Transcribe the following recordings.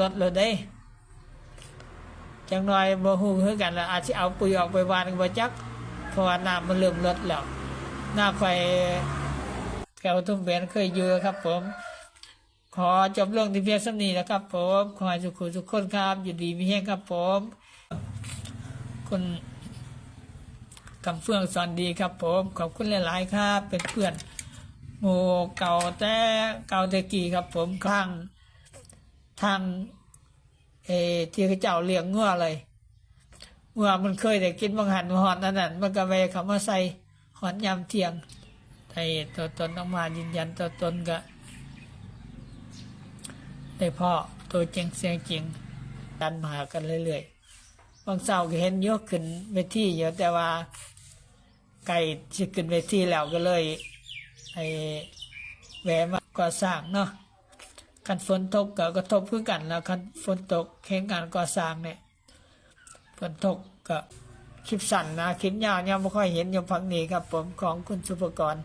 ลดเลยได้จังน้อยบ่ฮู้คือกันแล้วอาจสิเอาปุ๋ยออกไปวานบ่จักเพราะว่าน้ำมันเริ่มลดแล้วหน้าไฟแถวทุ่มเบนเคยอยู่ครับ ผม ขอจบเรื่องที่เพียงสำนีนะครับ ผมขอให้ทุกคนทุกคนครับอยู่ดีมีแห้งครับผมคุณกำเฟื่องสอนดีครับ ผม ขอบคุณหลาย ๆ ครับ เป็นเพื่อนหมู่เก่าแต่เก่าแต่กี่ครับ ผมข้ง ทางเอที่เจ้าเลี้ยงงัวเลยงัวมันเคยได้กินบางหันหอนนั่นน่ะมันก็ไปเขามาใส่หอนยำเทียงไอ้ตัวตนออกมายืนยันตัวตนก็ได้พ่อตัวจริงเสียงจริงดันมาหากันเรื่อยๆบางเสาร์ก็เห็นยกขึ้นเวทีอยู่แต่ว่าไก่ที่ขึ้นเวทีแล้วก็เลยไอ้แหวมาก่อสร้างเนาะ คันฝนตกก็กระทบคือกันแล้วคันฝนตกเห็นงานก่อสร้างเนี่ยฝนตกก็คลิปสั้นนะคลิปยาวยังไม่ค่อยเห็นอยู่พังนี้ครับ ผมของคุณสุภกร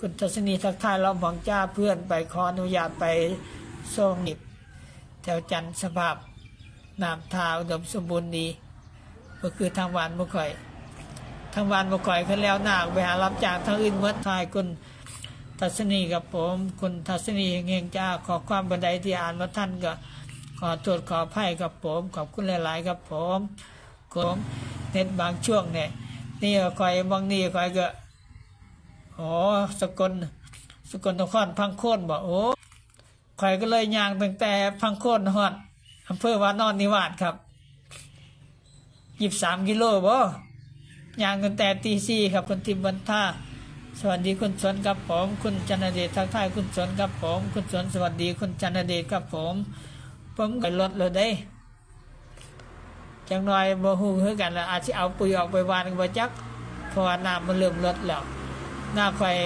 คุณทัศนีทักทายเราหวังจ้าเพื่อนไปขออนุญาตไปส่งนิบแถวจันทร์สภาพน้ำทาอุดมสมบูรณ์ดี ก็คือทางวานบ่ค่อย ทางวานบ่ค่อยเขาแล้วหนักไปหารับจากทางอื่นเมื่อทายคุณ ทัศนีกับผม คุณทัศนีเฮงจ้าขอความบันไดที่อ่านมาท่านก็ ขอโทษขออภัยกับผม ขอบคุณหลาย ๆ ครับผมผมเน็ตบางช่วงเนี่ยนี่ก็คอยบางนี่คอยก็โอ้สกลสกลนครพังโคนบอกโอ้คอยก็เลยย่างตั้งแต่พังโคนฮอดอำเภอวานอนนิวาสครับยี่สิบสามกิโลบ่ย่างตั้งแต่ตีสี่ครับคนทิมบันท่า สวัสดีคุณสนครับผม คุณจันเดชทักทายคุณสนครับผม คุณสนสวัสดีคุณจันเดชครับผม ผมก็ลดเลยได้จังหน้อยบ่ฮู้คือกันแล้วอาจสิเอาปุ๋ยออกไปวานบ่จักเพราะว่าน้ำมันเริ่มลดแล้วหน้าข่อย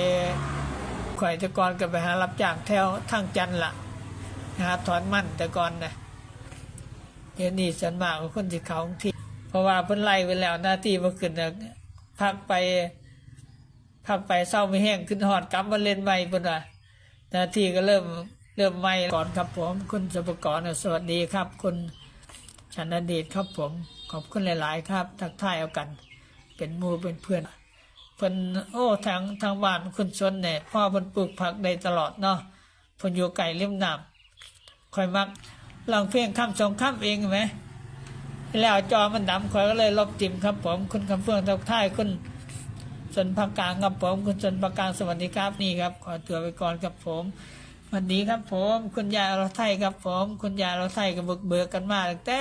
ข่อยต่ก่อนก็ไปหารับจ้างแถวทางจันทร์ล่ะหาถอนมันต่ก่อนนะเดี๋ยวนี้ส่วนมากคนสิเขาที่ เพราะว่าเพิ่นไล่ไปแล้วหน้าที่บ่ขึ้นนะพักไป พักไปเศร้าไม่แห้งขึ้นหอดกลับมาเล่นใหม่ปุ่นว่าหน้าที่ก็เริ่มเริ่มใหม่ก่อนครับผม คุณสุปกรสวัสดีครับ คุณชันเดชครับผม ขอบคุณหลาย ๆ ครับ ทักทายเอากัน เป็นมูเป็นเพื่อนเพิ่นโอ้ทางทางบ้านคุณชนเนี่ยพ่อเพิ่นปลูกผักได้ตลอดเนาะเพิ่นอยู่ไก่เล่มน้ำคอยมักลองเพลงคำสองคำเองไหมแล้วจอมันดำคอยก็เลยลบติมครับผม คุณคำเฟื่องทักทายคุณ ส่วนภาคกลางครับผมคุณส่วนภาคกลางสวัสดีครับนี่ครับขอตัวไปก่อนครับผมสวัสดีครับผมคุณยายเราไทยครับผมคุณยายเราไทยก็เบิกเบิกกันมาตั้งแต่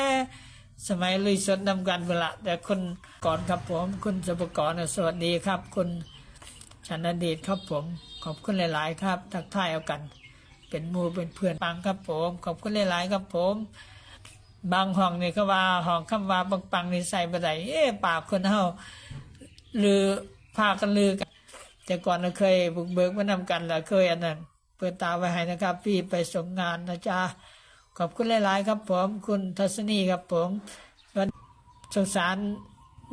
สมัยลุยสดนำกันเวลาแต่คนก่อนครับผมคุณสุปกรณ์สวัสดีครับคุณชันเดชครับผมขอบคุณหลาย ๆ ครับทักทายเอากัน เป็นมูเป็นเพื่อนปังครับผม ขอบคุณหลาย ๆ ครับผม บางห้องนี่ก็ว่าห้องคำว่าปังปังนี่ใส่บ่ได้เอ๊ะปากคนเฮาหรือ พากันลือกันแต่ก่อนเราเคยบุกเบิกมานำกันแล้วเคยอันนั้นเปิดตาไว้ให้นะครับ พี่ไปส่งงานนะจ๊ะขอบคุณหลาย ๆ ครับผมคุณทัศนีครับผมวันสงสาร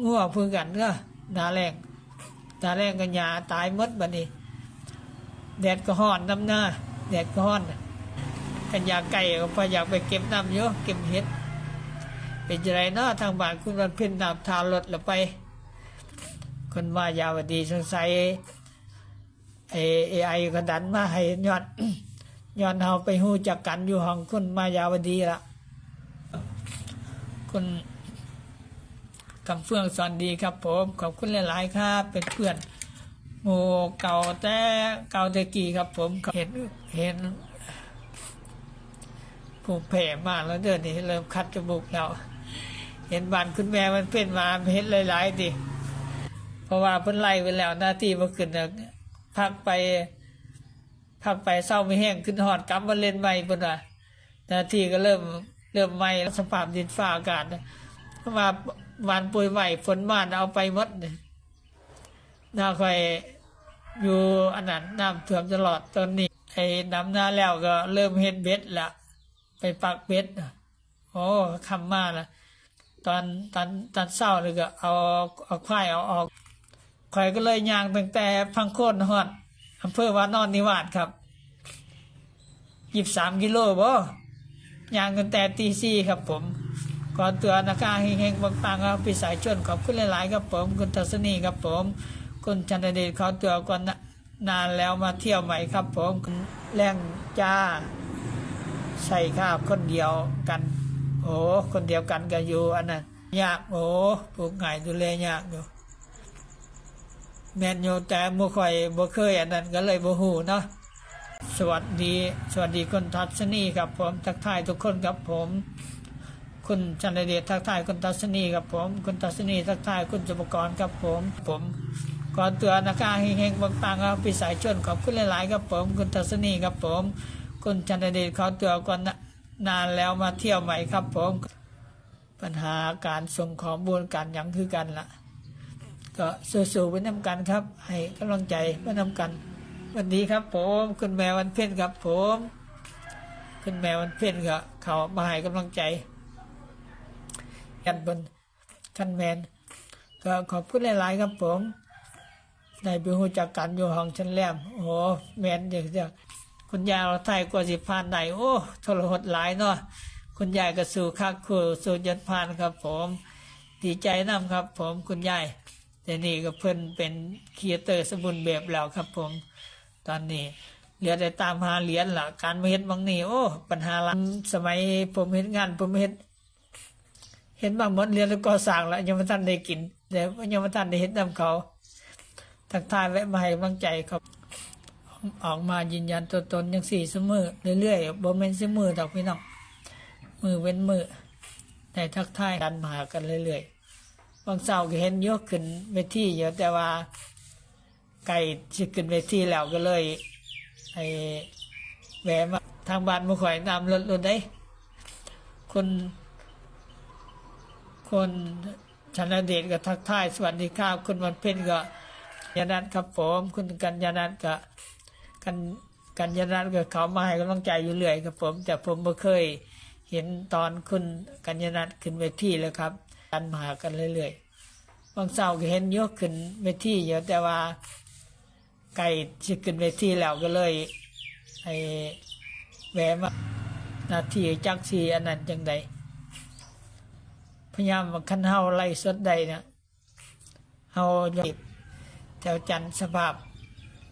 ง่วงพึ่งกันก็ดาแรงดาแรงกันยาตายมดบัดนี้แดดก็ห้อนน้ำหน้าแดดก็ห้อนกันยาไก่ก็พออยากไปเก็บน้ำเยอะเก็บเห็ดเป็นไรเนาะทางบ้านคุณวันเพ็ญน้ำทารถแล้วไป คนว่ายาวดีสงสัยเอไอก็ดันมาให้ย้อนย้อนเฮาไปหู้จักกันอยู่ห้องคุณมายาวดีละคุณกำเฟื่องสอนดีครับผมขอบคุณหลาย ๆ ครับเป็นเพื่อนหมู่เก่าแต่เก่าแต่กี่ครับผมเห็นเห็นผูแผ่มากแล้วเดือนนี้เริ่มคัดจมูกแล้ว เห็นบานคุณแม่มันเป็นมาเห็นหลายๆดิ ราะว่าเพิ่นไล่ไปแล้วหน้าที่มาขึ้นนะพักไปพักไปเศร้าไม่แห้งขึ้นหอดกลับมาเล่นใหม่เพิ่นว่าหน้าที่ก็เริ่มเริ่มใหม่สภาพดินฟ้าอากาศเพราะว่าวันปุยใหม่ฝนมานเอาไปหมดน่าค่อยอยู่อันนั้นน้ำท่วมตลอดตอนนี้ไอ้น้ำหน้าแล้วก็เริ่มเห็นเบ็ดละไปปักเบ็ดน่ะโอ้คำมาละตอนตอนตอนเศร้าเลยก็เอาเอาควายเอาออก ข่อยก็เลยย่างตั้งแต่พังโคนฮอดอำเภอวานอนนิวาสครับยี่สามกิโลบ่ย่างกันแต่ตีสี่ครับผมก่อนเตัวนะคะเฮงๆบางๆครับพี่สายชวนขอบคุณหลาย ๆ ครับผม คุณทัศนีครับผม คุณชันเดชขอตัวก่อนนะนานแล้วมาเที่ยวใหม่ครับผมคุณแรงจ้าใช่ครับคนเดียวกัน โอ้คนเดียวกันก็อยู่อันนั้นยากโอ้ปลูกง่ายดูแลยากอยู่ แม่นอยู่แต่บ่ค่อยบ่เคยอันนั้นก็เลยบ่ฮู้เนาะสวัสดี สวัสดีคุณทัศนีครับผมทักทายทุกคนครับผม คุณจันเดชทักทายคุณทัศนีครับผม คุณทัศนีทักทายคุณจุปกรครับผม ผมก่อนตัวนะคะเฮงๆบางๆครับพี่สายชวนขอบคุณหลายๆครับผม คุณทัศนีครับผม คุณจันเดชขอตัวก่อนนานแล้วมาเที่ยวใหม่ครับผม ปัญหาการส่งข้อมูลการยังคือกันล่ะ ก็สู้ๆไปน้ำกันครับ ให้กำลังใจไปน้ำกัน วันนี้ครับผมคุณแม่วันเพ็ญครับผมคุณแม่วันเพ็ญก็เขามาให้กำลังใจกันบนคันแมนก็ขอบคุณหลาย ๆ ครับผมในไปหูจักกันอยู่ห้องชั้นแรมโอ้โหแมนเด็กเดียวคุณยายเราไทยกว่าสิพานไหนโอ้ทรหดหลายเนาะคุณยายก็สู่คักคู่สู่ยันพานครับผม ดีใจนํครับผมคุณยาย แต่นี่ก็เพิ่นเป็นครีเอเตอร์สมบุญแบบแล้วครับผม ตอนนี้เหลือแต่ตามหาเหรียญละการมาเฮ็ดบางนี่โอ้ ปัญหาลังสมัยผมเฮ็ดงาน ผมเฮ็ดเห็นบางหมดเรียนแล้วก็สั่งแล้วยังไม่ทันได้กินแต่ยังไม่ทันได้เห็นนำเขาทักทายแวะมาให้กำลังใจครับออกมายืนยันตัวตนยังสี่สมือเรื่อยๆบ่แม่นสมือดอกพี่น้องมือเว้นมือในทักทายกันมาหากันเรื่อยๆ บางเสาร์ก็เห็นยกขึ้นเวทีเยอะแต่ว่าไก่จะขึ้นเวทีแล้วก็เลยไอ้แหวมาทางบ้านมาข่อยนำรถรถได้คน คนชนะเดชก็ทักทายสวัสดีครับคุณวันเพ็ญก็ยานัทครับผมคุณกัญญานัทก็กันกัญญานัทก็เขามาให้กำลังใจอยู่เรื่อยครับผม แต่ผมไม่เคยเห็นตอนคุณกัญญานัทขึ้นเวทีเลยครับ กันมากันเรื่อยๆบางเสาร์ก็เห็นยกขึ้นเวทีเยอะแต่ว่าไก่จะขึ้นเวทีแล้วก็เลยไอ้แหวมานาทีจักสีอันนั้นจังใดพยายามคันเฮาไล่สดใดเนี่ยเฮาหยิบแถวจันทร์สภาพ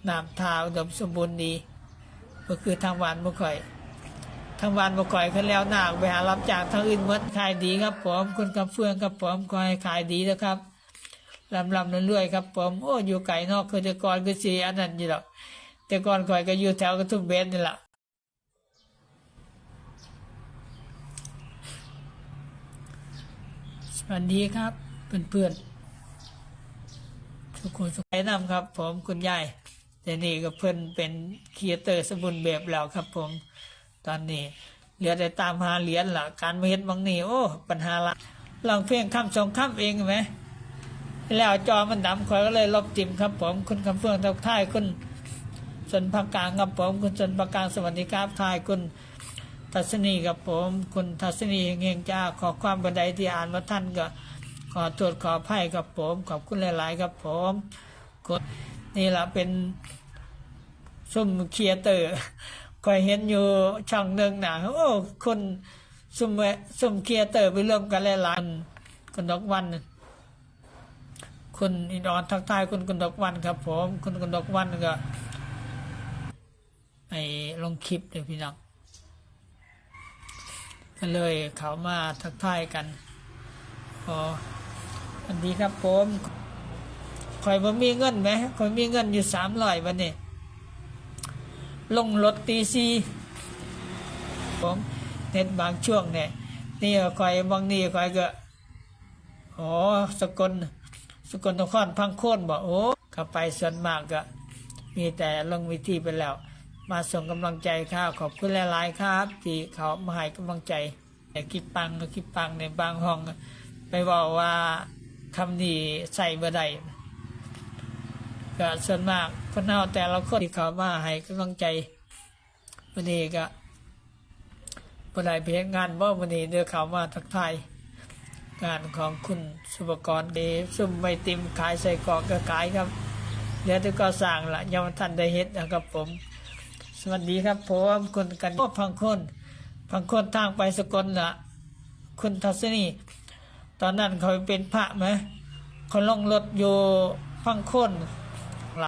น้ำทาอุดมสมบูรณ์ดีก็คือทางวานบ่ค่อย ทางวานบ่ค่อยเขาแล้วหนักไปหารับจากทางอื่นหมดขายดีครับผมคุณกำเฟืองครับผมขอให้ขายดีนะครับลำลำเรื่อยๆครับผมโอ้อยู่ไก่นอกคือแต่ก่อนคือสีอันนั้นอยู่หรอกแต่ก่อนคอยก็อยู่แถวกระทุ่มเบนนี่แหละสวัสดีครับเพื่อนๆทุกคนสุขใจนำครับ ผมคุณยายแต่นี่ก็เพื่อนเป็นครีเอเตอร์สมบุญแบบแล้วครับผม ตอนนี้เหลือแต่ตามหาเหรียญละการไมาเฮ็ดบางนี่โอ้ปัญหาละลองเพียงคำสองคำเองไหมแล้วจอมันดำคอยก็เลยลบจิมครับผมคุณคำเฟืองทักทายคุณสนภาคกลางครับผมคุณสนภาคกลางสวัสดีครับทายคุณทัศนีกับผม คุณทัศนีเงียงจ้าขอความบันไดที่อ่านว่าท่านก็ขอตรวจขอไพ่กับผม ขอบคุณหลาย ๆ ครับผมนี่แหละเป็นซุ่มเคียเตอร์ คอยเห็นอยู่ช่องหนึ่งนะโอ้คนซุ่มแวซุ่มเครียเตอร์ไปร่วมกันหลายๆคุณดอกวันคุณอินออนทักทายคุณคุณดอกวันครับ ผมคุณคุณดอกวันก็ไอ้ลงคลิปเลยวพี่น้องก็เลยเขามาทักทายกันขอสวัสดีครับผมคอยบ่มีเงินไหมคอยมีเงินอยู่สามร้อยวันนี้ ลงรถตีซีผมเน็ตบางช่วงเนี่ยนี่คอยบางนี่คอยก็อ๋อสกลสกลนครพังโค่นบอกโอ้เข้าไปส่วนมากก็ มีแต่ลงวิธีไปแล้ว มาส่งกำลังใจครับขอบคุณหลายๆครับ ที่เขามาให้กำลังใจแต่คิดปังก็คิดปังในบางห้อง ไปบอกว่าคำนี้ใส่บ่ได้ ก็ส่วนมากพนเอาแต่ละคนที่เขามาให้กำลังใจวันนี้ก็บ่ได้เพียงงานว่าวันนี้เดือเขามาทักทายงานของคุณสุปกรเดซุ่มไม่ติมขายใส่กอกก็ขายครับเดี๋ยวจะก็สั่งละยังทันได้เฮ็ดนะครับผม สวัสดีครับผมคุณกันโอ้พังคนพังคนทางไปสกลน่ะคุณทัศนีตอนนั้นเขาเป็นพระไหมเขาลองรถอยู่พังคน